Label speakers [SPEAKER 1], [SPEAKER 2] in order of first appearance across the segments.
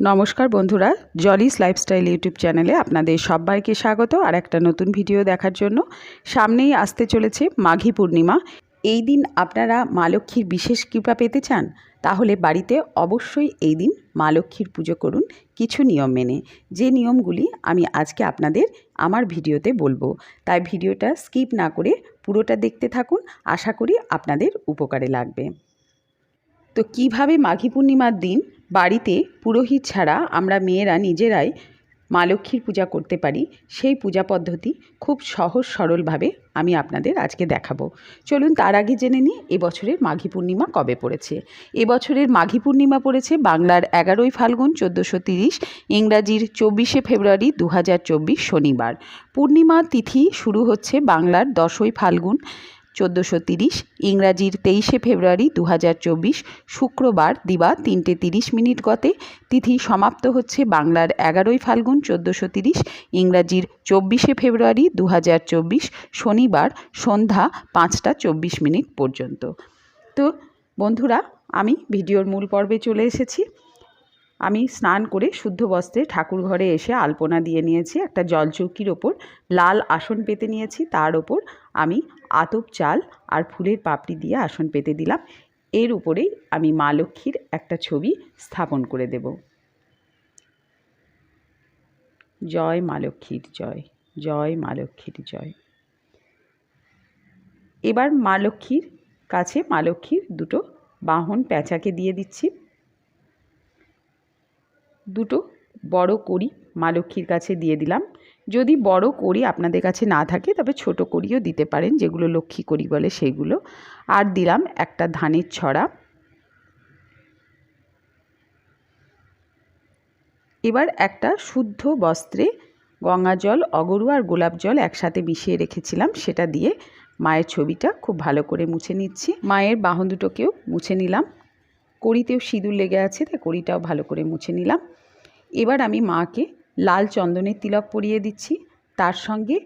[SPEAKER 1] নমস্কার বন্ধুরা জলিস lifestyle YouTube চ্যানেলে আপনাদের সবাইকে স্বাগত আর একটা নতুন ভিডিও দেখার জন্য। সামনেই আসতে চলেছে মাঘী পূর্ণিমা। এই দিন আপনারা মা লক্ষ্মীর বিশেষ কৃপা পেতে চান? তাহলে বাড়িতে অবশ্যই এই দিন মা লক্ষ্মীর পুজো করুন। কিছু নিয়ম মেনে। যে নিয়মগুলি আমি আজকে আপনাদের আমার ভিডিওতে বলব। তাই ভিডিওটা স্কিপ না করে পুরোটা দেখতে থাকুন। আশা করি আপনাদের উপকারে লাগবে। তো কীভাবে মাঘী পূর্ণিমার দিন বাড়িতে পুরোহিত ছাড়া আমরা মেয়েরা নিজেরাই মা লক্ষ্মীর পূজা করতে পারি, সেই পূজা পদ্ধতি খুব সহজ সরলভাবে আমি আপনাদের আজকে দেখাবো। চলুন তার আগে জেনে নিই এবছরের মাঘী পূর্ণিমা কবে পড়েছে। এবছরের মাঘী পূর্ণিমা পড়েছে বাংলার এগারোই ফাল্গুন চোদ্দোশো তিরিশ, ইংরাজির চব্বিশে ফেব্রুয়ারি দু হাজার চব্বিশ শনিবার। পূর্ণিমা তিথি শুরু হচ্ছে বাংলার দশই ফাল্গুন চোদ্দোশো তিরিশ, ইংরাজির তেইশে ফেব্রুয়ারি দু হাজার চব্বিশ, শুক্রবার দিবা তিনটে তিরিশ মিনিট গতে। তিথি সমাপ্ত হচ্ছে বাংলার এগারোই ফাল্গুন চোদ্দোশো তিরিশ, ইংরাজির চব্বিশে ফেব্রুয়ারি দু হাজার চব্বিশ, শনিবার সন্ধ্যা পাঁচটা চব্বিশ মিনিট পর্যন্ত। তো বন্ধুরা, আমি ভিডিওর মূল পর্বে চলে এসেছি। আমি স্নান করে শুদ্ধ বস্ত্রে ঠাকুর ঘরে এসে আলপনা দিয়ে নিয়েছি। একটা জলচৌকির ওপর লাল আসন পেতে নিয়েছি। তার ওপর আমি আতপ চাল আর ফুলের পাপড়ি দিয়ে আসন পেতে দিলাম। এর উপরেই আমি মা লক্ষ্মীর একটা ছবি স্থাপন করে দেব। জয় মা লক্ষ্মীর জয় জয় মা লক্ষ্মীর জয়। এবার মা লক্ষ্মীর কাছে মা লক্ষ্মীর দুটো বাহন প্যাঁচাকে দিয়ে দিচ্ছি। দুটো বড় করি মা লক্ষ্মীর কাছে দিয়ে দিলাম। যদি বড় কড়ি আপনাদের কাছে না থাকে, তবে ছোট কড়িও দিতে পারেন, যেগুলো লক্ষ্মী করি বলে সেইগুলো আর দিলাম একটা ধানের ছড়া। এবার একটা শুদ্ধ বস্ত্রে গঙ্গা জল, অগরু আর গোলাপ জল একসাথে মিশিয়ে রেখেছিলাম, সেটা দিয়ে মায়ের ছবিটা খুব ভালো করে মুছে নিচ্ছি। মায়ের বাহন দুটোকেও মুছে নিলাম। কড়িতেও সিঁদুর লেগে আছে, তাই কড়িটাও ভালো করে মুছে নিলাম। এবার আমি মাকে লাল চন্দনের তিলক পরিয়ে দিচ্ছি। তার সঙ্গে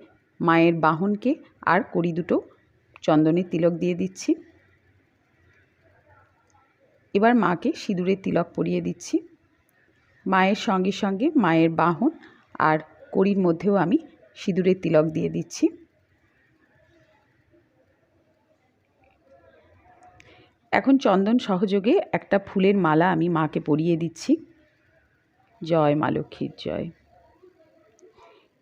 [SPEAKER 1] মায়ের বাহনকে আর কড়ি দুটো চন্দনের তিলক দিয়ে দিচ্ছি। এবার মাকে সিঁদুরের তিলক পরিয়ে দিচ্ছি। মায়ের সঙ্গে সঙ্গে মায়ের বাহন আর কড়ির মধ্যেও আমি সিঁদুরের তিলক দিয়ে দিচ্ছি। এখন চন্দন সহযোগে একটা ফুলের মালা আমি মাকে পরিয়ে দিচ্ছি। জয় মা লক্ষ্মীর জয়।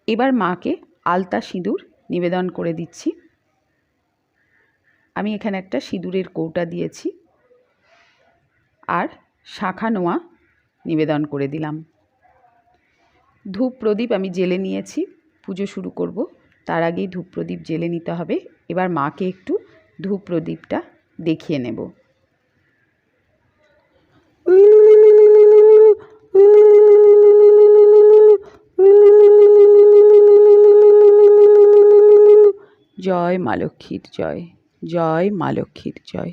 [SPEAKER 1] এবার মাকে আলতা সিঁদুর নিবেদন করে দিচ্ছি। আমি এখানে একটা সিঁদুরের কৌটা দিয়েছি আর শাখা নোয়া নিবেদন করে দিলাম। ধূপ প্রদীপ আমি জেলে নিয়েছি, পুজো শুরু করব। তার আগেই ধূপ প্রদীপ জেলে নিতে হবে। এবার মাকে একটু ধূপ প্রদীপটা দেখিয়ে নেব। জয় মা লক্ষ্মীর জয় জয় মা লক্ষ্মীর জয়।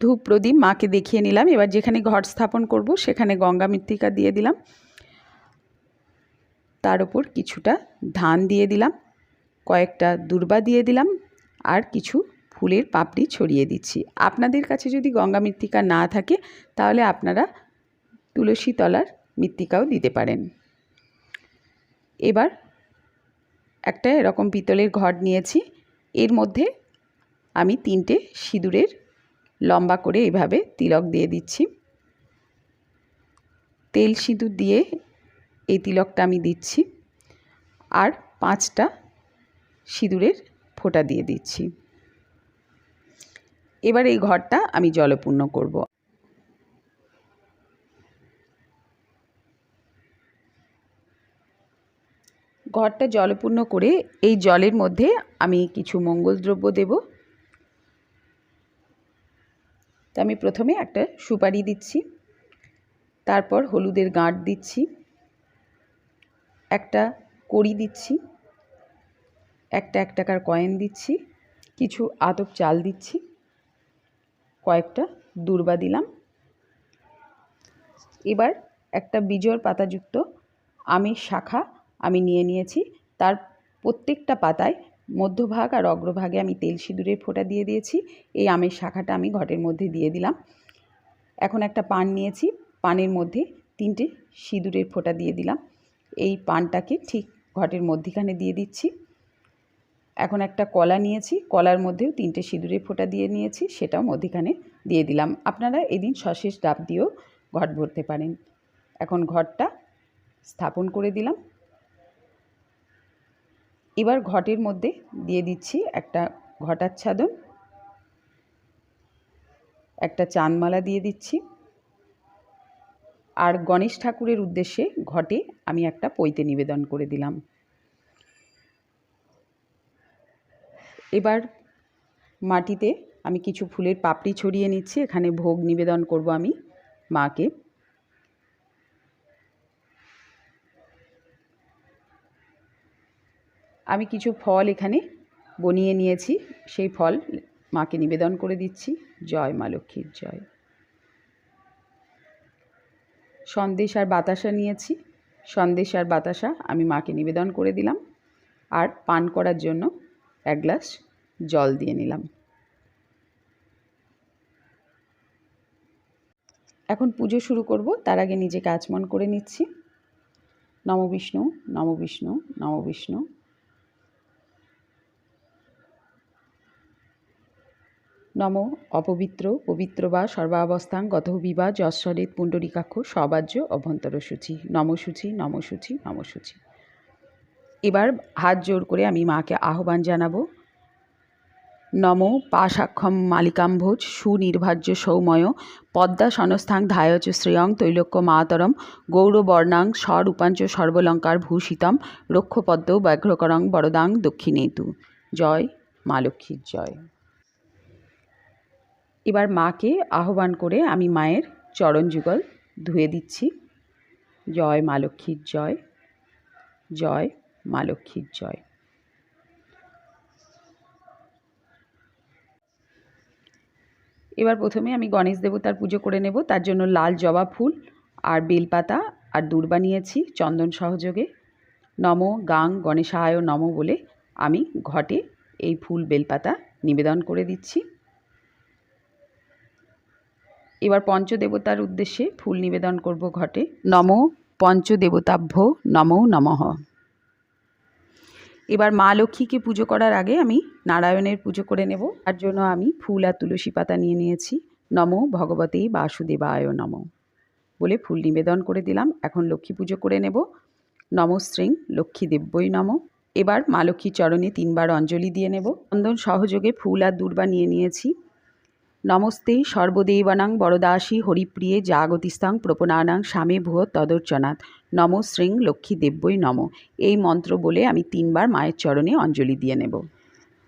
[SPEAKER 1] ধূপ প্রদীপ মাকে দেখিয়ে নিলাম, এবার যেখানে ঘট স্থাপন করব সেখানে গঙ্গা মৃত্তিকা দিয়ে দিলাম। তার উপর কিছুটা ধান দিয়ে দিলাম, কয়েকটা দুর্বা দিয়ে দিলাম, আর কিছু ফুলের পাপড়ি ছড়িয়ে দিচ্ছি। আপনাদের কাছে যদি গঙ্গা মৃত্তিকা না থাকে, তাহলে আপনারা তুলসী তলার মৃত্তিকাও দিতে পারেন। এবার একটা এরকম পিতলের ঘট নিয়েছি। এর মধ্যে আমি তিনটে সিঁদুরের লম্বা করে এভাবে তিলক দিয়ে দিচ্ছি। তেল সিঁদুর দিয়ে এই তিলকটা আমি দিচ্ছি আর পাঁচটা সিঁদুরের ফোঁটা দিয়ে দিচ্ছি। এবার এই ঘরটা আমি জলপূর্ণ করব। ঘরটা জলপূর্ণ করে এই জলের মধ্যে আমি কিছু মঙ্গল দ্রব্য দেব। তো আমি প্রথমে একটা সুপারি দিচ্ছি, তারপর হলুদের গাঁট দিচ্ছি, একটা কড়ি দিচ্ছি, একটা এক টাকার কয়েন দিচ্ছি, কিছু আতপ চাল দিচ্ছি, কয়েকটা দূর্বা দিলাম। এবার একটা বিজোর পাতাযুক্ত আমের শাখা আমি নিয়ে নিয়েছি। তার প্রত্যেকটা পাতায় মধ্যভাগ আর অগ্রভাগে আমি তেল সিঁদুরের ফোঁটা দিয়ে দিয়েছি। এই আমের শাখাটা আমি ঘটের মধ্যে দিয়ে দিলাম। এখন একটা পান নিয়েছি। পানের মধ্যে তিনটে সিঁদুরের ফোঁটা দিয়ে দিলাম। এই পানটাকে ঠিক ঘটের মধ্যিখানে দিয়ে দিচ্ছি। এখন একটা কলা নিয়েছি। কলার মধ্যেও তিনটে সিঁদুরের ফোঁটা দিয়ে নিয়েছি। সেটাও মধ্যিখানে দিয়ে দিলাম। আপনারা এদিন সশেষ ডাব দিয়েও ঘট ভরতে পারেন। এখন ঘরটা স্থাপন করে দিলাম। এবার ঘটের মধ্যে দিয়ে দিচ্ছি একটা ঘটাচ্ছাদন একটা চানমালা দিয়ে দিচ্ছি। আর গণেশ ঠাকুরের উদ্দেশ্যে ঘটে আমি একটা পৈতে নিবেদন করে দিলাম। এবার মাটিতে আমি কিছু ফুলের পাপড়ি ছড়িয়ে নিচ্ছি। এখানে ভোগ নিবেদন করব আমি মাকে। আমি কিছু ফল এখানে বনিয়ে নিয়েছি। সেই ফল মাকে নিবেদন করে দিচ্ছি। জয় মা লক্ষ্মীর জয়। সন্দেশ আর বাতাসা নিয়েছি। সন্দেশ আর বাতাসা আমি মাকে নিবেদন করে দিলাম। আর পান করার জন্য এক গ্লাস জল দিয়ে নিলাম। এখন পুজো শুরু করব। তার আগে নিজেকে আচমন করে নিচ্ছি। নম বিষ্ণু নম বিষ্ণু নম বিষ্ণু। নম অপবিত্র, পবিত্র বা সর্বাবস্থান গত বিবা যশ্বরেত পুণ্ডরিকাক্ষ, সবাজ্য অভ্যন্তর সূচি। নমসূচি নমসূচি নমসূচি এবার হাত জোর করে আমি মাকে আহ্বান জানাব। নম পাশাক্ষম মালিকাম্ভোজ, সুনির্ভাজ্য সৌময়, পদ্মা সনস্থাং ধায়চ শ্রেয়ং তৈলক্য মাতরম, গৌরবর্ণাং স্বরূপাঞ্চ সর্বলঙ্কার ভূষিতম, রক্ষপদ্ম ব্যাঘ্রকরং বরদাং দক্ষিণেতু। জয় মা লক্ষ্মীর জয়। এবার মাকে আহ্বান করে আমি মায়ের চরণ যুগল ধুয়ে দিচ্ছি। জয় মা লক্ষ্মীর জয় জয় মা লক্ষ্মীর জয়। এবার প্রথমে আমি গণেশ দেবতার পুজো করে নেব। তার জন্য লাল জবা ফুল আর বেলপাতা আর দূর্বা নিয়েছি চন্দন সহযোগে। নম গাং গণেশায় নম বলে আমি ঘটে এই ফুল, বেলপাতা নিবেদন করে দিচ্ছি। এবার পঞ্চদেবতার উদ্দেশ্যে ফুল নিবেদন করব ঘটে। নম পঞ্চদেবতাভ্য নমো নমঃ। এবার মা লক্ষ্মীকে পুজো করার আগে আমি নারায়ণের পুজো করে নেব। তার জন্য আমি ফুল আর তুলসী পাতা নিয়ে নিয়েছি। নম ভগবতী বাসুদেবায় নম। বলে ফুল নিবেদন করে দিলাম। এখন লক্ষ্মী পুজো করে নেব। নমশ্রীং লক্ষ্মী দেব্যই নম। এবার মা লক্ষ্মীর চরণে তিনবার অঞ্জলি দিয়ে নেব। চন্দন সহযোগে ফুল আর দুর্বা নিয়ে নিয়েছি। নমস্তে, সর্বদেবানাং বরদাসী হরিপ্রিয়ে জাগতিস্তাং প্রপনানাং স্বামী ভূয় তদর্চনাথ। নম শ্রীং লক্ষ্মী দেব্যই নম। এই মন্ত্র বলে আমি তিনবার মায়ের চরণে অঞ্জলি দিয়ে নেব।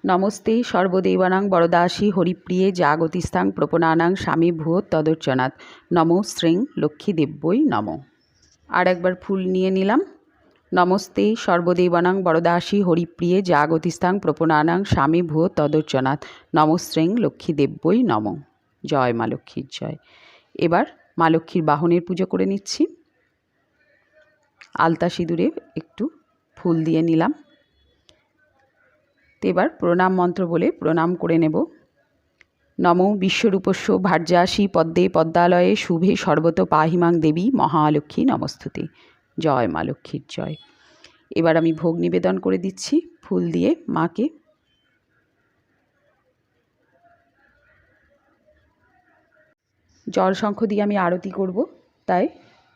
[SPEAKER 1] নমস্তে, সর্বদেবানাং বরদাসী হরিপ্রিয়ে জাগতিস্তাং প্রপনানাং স্বামী ভূয় তদর্চনাথ। নম শ্রীং লক্ষ্মী দেব্যই নম। আর একবার ফুল নিয়ে নিলাম। নমস্তে, সর্বদেবানাং বরদাসী হরিপ্রিয়ে জাগতিস্থাং প্রপনানাং স্বামী ভূয় তদর্চনাথ নমশ্রেং লক্ষ্মী দেব্যই নম। জয় মা লক্ষ্মীর জয়। এবার মা লক্ষ্মীর বাহনের পুজো করে নিচ্ছি। আলতা সিঁদুরে একটু ফুল দিয়ে নিলাম। তো এবার প্রণাম মন্ত্র বলে প্রণাম করে নেব। নম বিশ্বরূপস্য ভার্যাসী পদ্মে পদ্মালয়ে শুভে সর্বত পাহিমাং দেবী মহালক্ষ্মী নমস্তুতি। জয় মা লক্ষ্মীর জয়। এবার আমি ভোগ নিবেদন করে দিচ্ছি ফুল দিয়ে মাকে। জলশঙ্খ দিয়ে আমি আরতি করব, তাই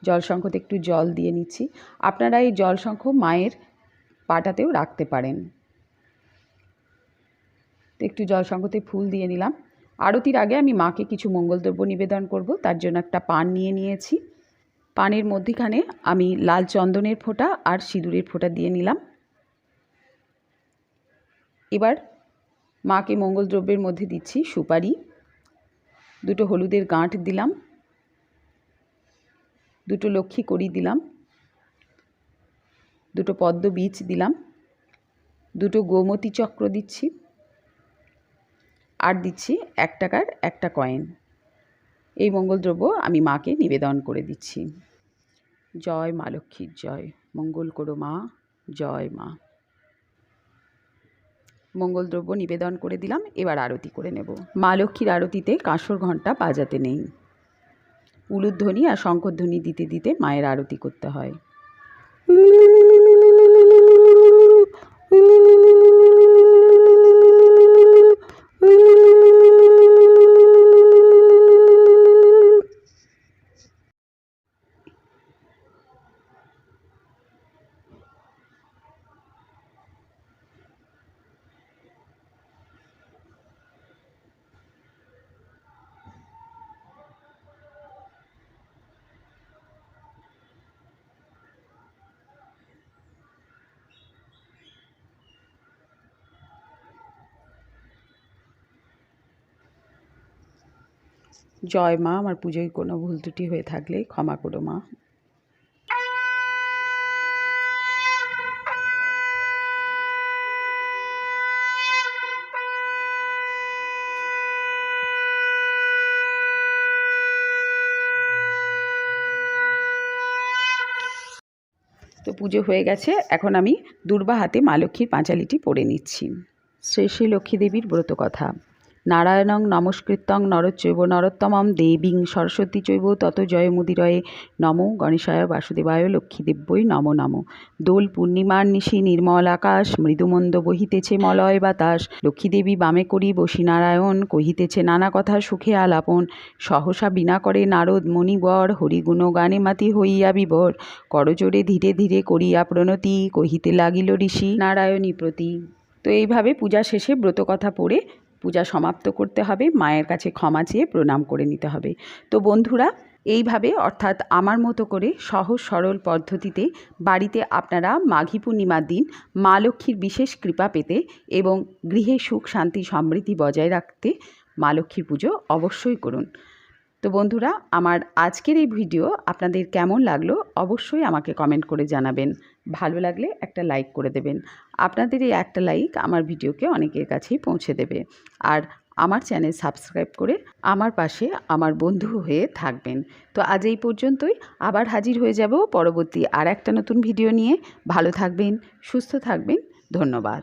[SPEAKER 1] জলশঙ্খতে একটু জল দিয়ে নিচ্ছি। আপনারা এই জলশঙ্খ মায়ের পাটাতেও রাখতে পারেন। একটু জলশঙ্খতে ফুল দিয়ে নিলাম। আরতির আগে আমি মাকে কিছু মঙ্গলদ্রব্য নিবেদন করব, তার জন্য একটা পান নিয়ে নিয়েছি। পানের মধ্যিখানে আমি লাল চন্দনের ফোঁটা আর সিঁদুরের ফোঁটা দিয়ে নিলাম। এবার মাকে মঙ্গলদ্রব্যের মধ্যে দিচ্ছি সুপারি। দুটো হলুদের গাঁট দিলাম। দুটো লক্ষ্মী করি দিলাম। দুটো পদ্ম বীজ দিলাম। দুটো গোমতী চক্র দিচ্ছি। আর দিচ্ছি এক টাকার একটা কয়েন। এই মঙ্গলদ্রব্য আমি মাকে নিবেদন করে দিচ্ছি। জয় মা লক্ষ্মীর জয়। মঙ্গল করো মা, জয় মা। মঙ্গল দ্রব্য নিবেদন করে দিলাম, এবার আরতি করে নেব। মা লক্ষ্মীর আরতিতে কাঁসর ঘণ্টা বাজাতে নেই। উলুধ্বনি আর শঙ্করধ্বনি দিতে দিতে মায়ের আরতি করতে হয়। জয় মা, আমার পুজোয় কোনো ভুল ত্রুটি হয়ে থাকলে ক্ষমা করো মা। তো পুজো হয়ে গেছে, এখন আমি দুর্বা হাতে মা লক্ষ্মীর পাঁচালিটি পড়ে নিচ্ছি। শ্রী শ্রী লক্ষ্মী দেবীর ব্রত কথা নারায়ণং নমস্কৃত্যং নরচৈব নরোত্তমম দেবীং সরস্বতী চৈব তত জয় মুদিরয়ে নমো গণেশায় বাসুদেবায় লক্ষ্মীদেব্যই নম নম। দোল পূর্ণিমার নিশি নির্মল আকাশ, মৃদুমন্দ বহিতেছে মলয় বাতাস, লক্ষ্মীদেবী বামে করি বসি নারায়ণ, কহিতেছে নানা কথা সুখে আলাপন, সহসা বিনা করে নারদ মণিবর হরিগুণ গানে মাতি হইয়া বিবর করজোরে ধীরে ধীরে করিয়া প্রণতি, কহিতে লাগিল ঋষি নারায়ণী প্রতি। তো এইভাবে পূজা শেষে ব্রতকথা পড়ে পূজা সমাপ্ত করতে হবে, মায়ের কাছে ক্ষমা চেয়ে প্রণাম করে নিতে হবে। তো বন্ধুরা, এইভাবে অর্থাৎ আমার মতো করে সহজ সরল পদ্ধতিতে বাড়িতে আপনারা মাঘী পূর্ণিমার দিন মা লক্ষ্মীর বিশেষ কৃপা পেতে এবং গৃহে সুখ শান্তি সমৃদ্ধি বজায় রাখতে মা লক্ষ্মীর পুজো অবশ্যই করুন। তো বন্ধুরা, আমার আজকের এই ভিডিও আপনাদের কেমন লাগল অবশ্যই আমাকে কমেন্ট করে জানাবেন। ভালো লাগলে একটা লাইক করে দেবেন। আপনাদের এই একটা লাইক আমার ভিডিওকে অনেকের কাছেই পৌঁছে দেবে। আর আমার চ্যানেল সাবস্ক্রাইব করে আমার পাশে আমার বন্ধু হয়ে থাকবেন। তো আজ এই পর্যন্তই, আবার হাজির হয়ে যাব পরবর্তী আর একটা নতুন ভিডিও নিয়ে। ভালো থাকবেন, সুস্থ থাকবেন, ধন্যবাদ।